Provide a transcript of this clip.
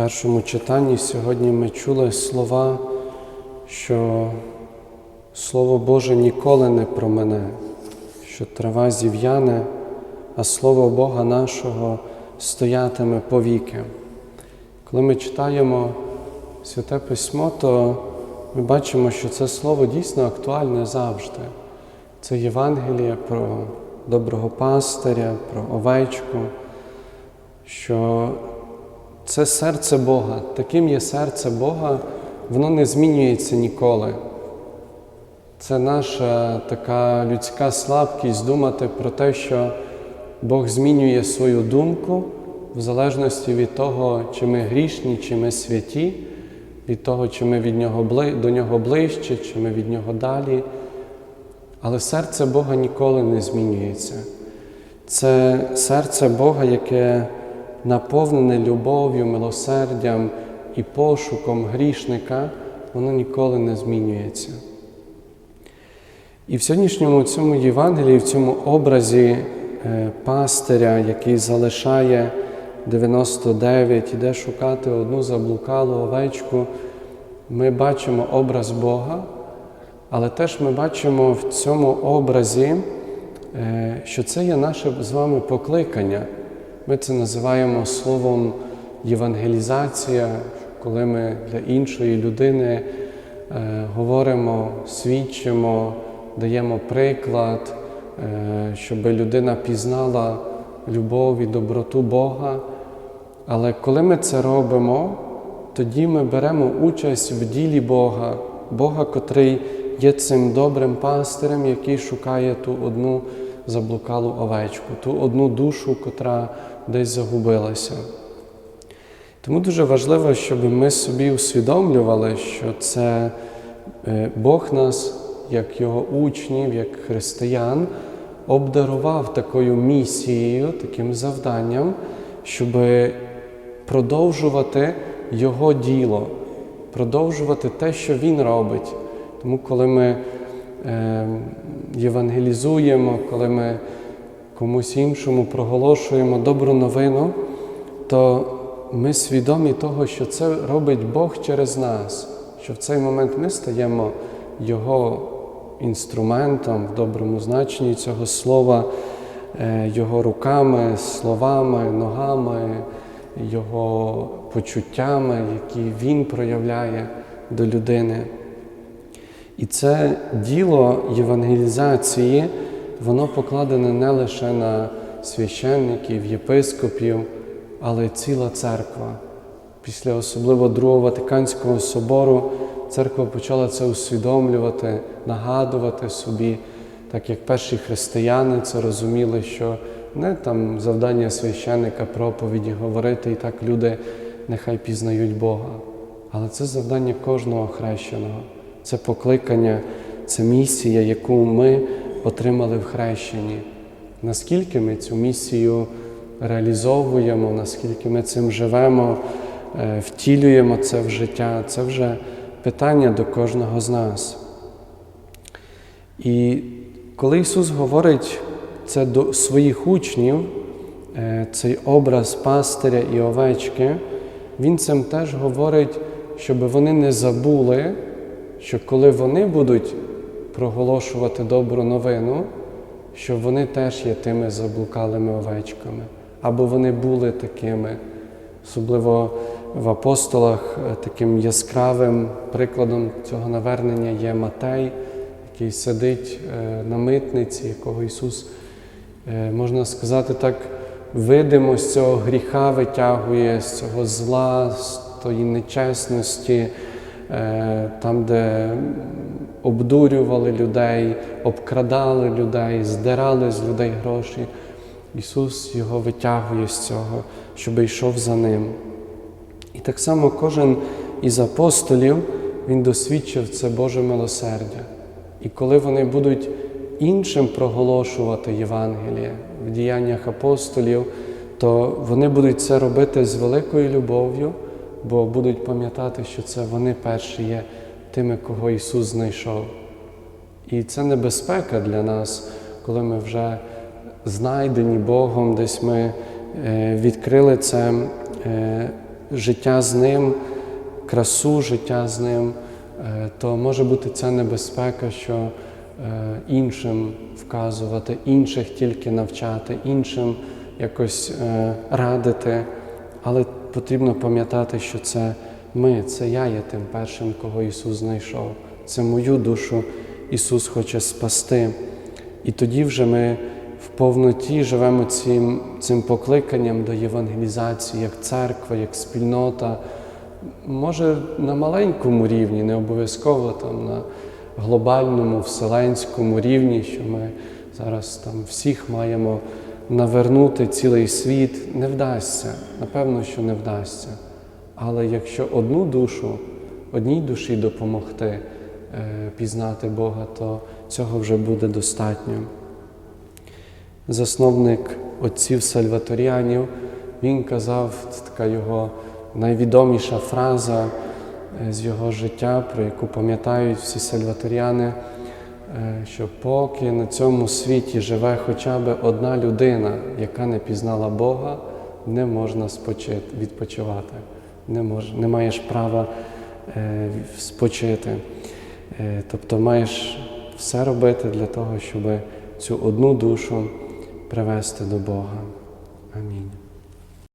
першому читанні сьогодні ми чули слова, що Слово Боже ніколи не про мене, що трава зів'яне, а Слово Бога нашого стоятиме повіки. Коли ми читаємо Святе Письмо, то ми бачимо, що це слово дійсно актуальне завжди. Це Євангеліє про доброго пастиря, про овечку, що це серце Бога. Таким є серце Бога, воно не змінюється ніколи. Це наша така людська слабкість думати про те, що Бог змінює свою думку в залежності від того, чи ми грішні, чи ми святі, від того, чи ми від нього, до нього ближче, чи ми від нього далі. Але серце Бога ніколи не змінюється. Це серце Бога, яке наповнене любов'ю, милосердям і пошуком грішника, воно ніколи не змінюється. І в сьогоднішньому цьому Євангелії, в цьому образі е, пастиря, який залишає 99, іде шукати одну заблукалу овечку, ми бачимо образ Бога, але теж ми бачимо в цьому образі, е, що це є наше з вами покликання. Ми це називаємо словом євангелізація, коли ми для іншої людини е, говоримо, свідчимо, даємо приклад, е, щоб людина пізнала любов і доброту Бога. Але коли ми це робимо, тоді ми беремо участь в ділі Бога, Бога, котрий є цим добрим пастирем, який шукає ту одну заблукалу овечку, ту одну душу, котра десь загубилася. Тому дуже важливо, щоб ми собі усвідомлювали, що це Бог нас, як його учнів, як християн, обдарував такою місією, таким завданням, щоб продовжувати Його діло, продовжувати те, що Він робить. Тому, коли ми е, євангелізуємо, коли ми комусь іншому проголошуємо добру новину, то ми свідомі того, що це робить Бог через нас, що в цей момент ми стаємо Його інструментом в доброму значенні цього слова, Його руками, словами, ногами, Його почуттями, які Він проявляє до людини. І це діло євангелізації, воно покладене не лише на священників, єпископів, але й ціла церква. Після особливо Другого Ватиканського собору церква почала це усвідомлювати, нагадувати собі, так як перші християни це розуміли, що не там завдання священника проповіді говорити, і так люди нехай пізнають Бога. Але це завдання кожного хрещеного, це покликання, це місія, яку ми отримали в хрещенні. Наскільки ми цю місію реалізовуємо, наскільки ми цим живемо, втілюємо це в життя, це вже питання до кожного з нас. І коли Ісус говорить це до своїх учнів, цей образ пастиря і овечки, Він цим теж говорить, щоб вони не забули, що коли вони будуть проголошувати добру новину, що вони теж є тими заблукалими овечками, або вони були такими. Особливо в апостолах таким яскравим прикладом цього навернення є Матей, який сидить на митниці, якого Ісус, можна сказати так, видимо з цього гріха витягує, з цього зла, з тої нечесності, там, де обдурювали людей, обкрадали людей, здирали з людей гроші. Ісус його витягує з цього, щоб йшов за ним. І так само кожен із апостолів він досвідчив це Боже милосердя. І коли вони будуть іншим проголошувати Євангеліє в діяннях апостолів, то вони будуть це робити з великою любов'ю, бо будуть пам'ятати, що це вони перші є тими, кого Ісус знайшов. І це небезпека для нас, коли ми вже знайдені Богом, десь ми відкрили це життя з ним, красу життя з ним, е, то може бути ця небезпека, що е, іншим вказувати, інших тільки навчати, іншим якось е, радити. Але потрібно пам'ятати, що це ми, це я є тим першим, кого Ісус знайшов. Це мою душу Ісус хоче спасти. І тоді вже ми в повноті живемо цим, цим покликанням до євангелізації, як церква, як спільнота. Може, на маленькому рівні, не обов'язково там на глобальному, вселенському рівні, що ми зараз там всіх маємо навернути цілий світ, не вдасться. Напевно, що не вдасться. Але якщо одну душу, одній душі допомогти е, пізнати Бога, то цього вже буде достатньо. Засновник отців Сальваторіанів, він казав, це така його найвідоміша фраза е, з його життя, про яку пам'ятають всі сальваторіани, що поки на цьому світі живе хоча б одна людина, яка не пізнала Бога, не можна відпочивати, не, мож, не маєш права е, спочити. Е, тобто маєш все робити для того, щоб цю одну душу привести до Бога. Амінь.